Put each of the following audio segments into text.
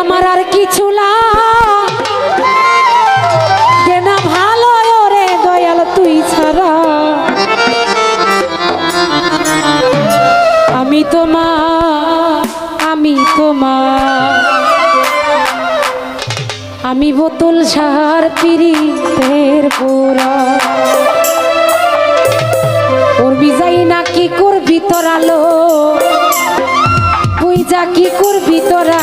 আমার আর কিছু লাগে না ভালো রে দয়াল, তুই ছাড়া। আমি তোমা আমি তোমা আমি বোতল সার পিড়িতের পোড়া। করবি যাই না কি করবি তোরা লো তুই যা কি করবি তোরা?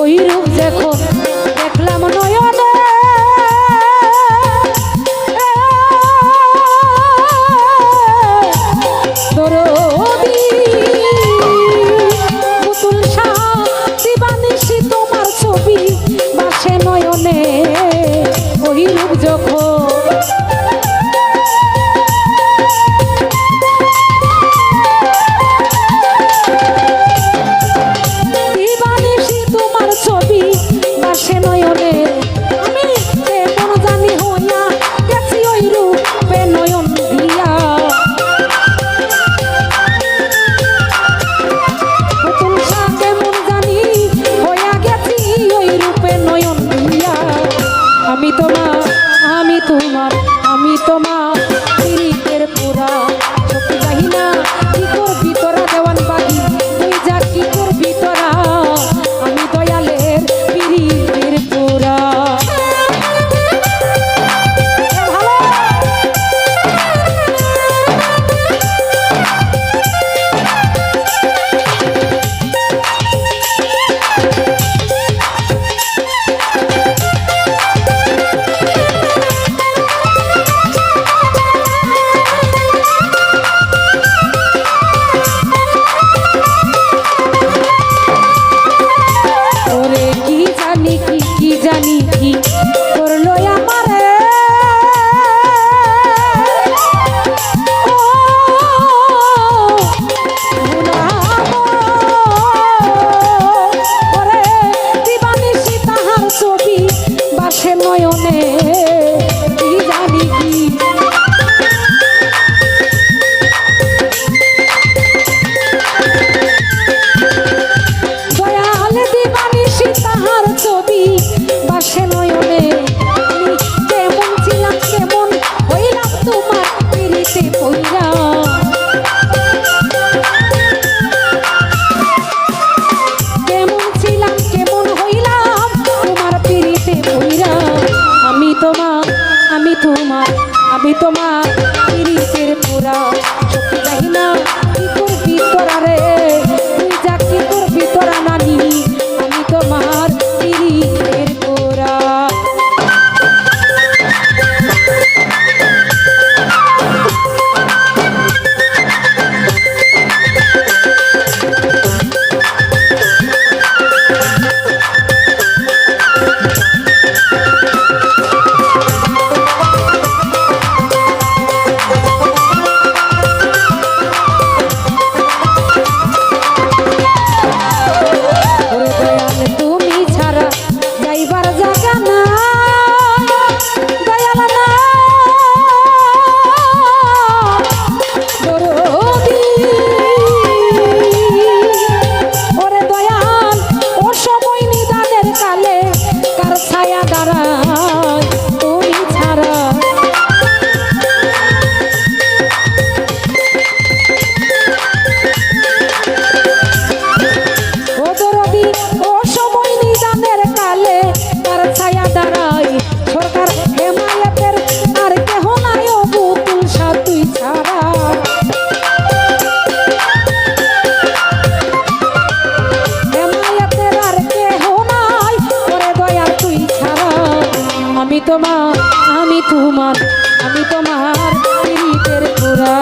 ওই রূপ দেখো। আমি তোমার তিরিশের পুরা চোখে না। আমি তোমার আমি তোমার আমি তোমার প্রীতের পুরা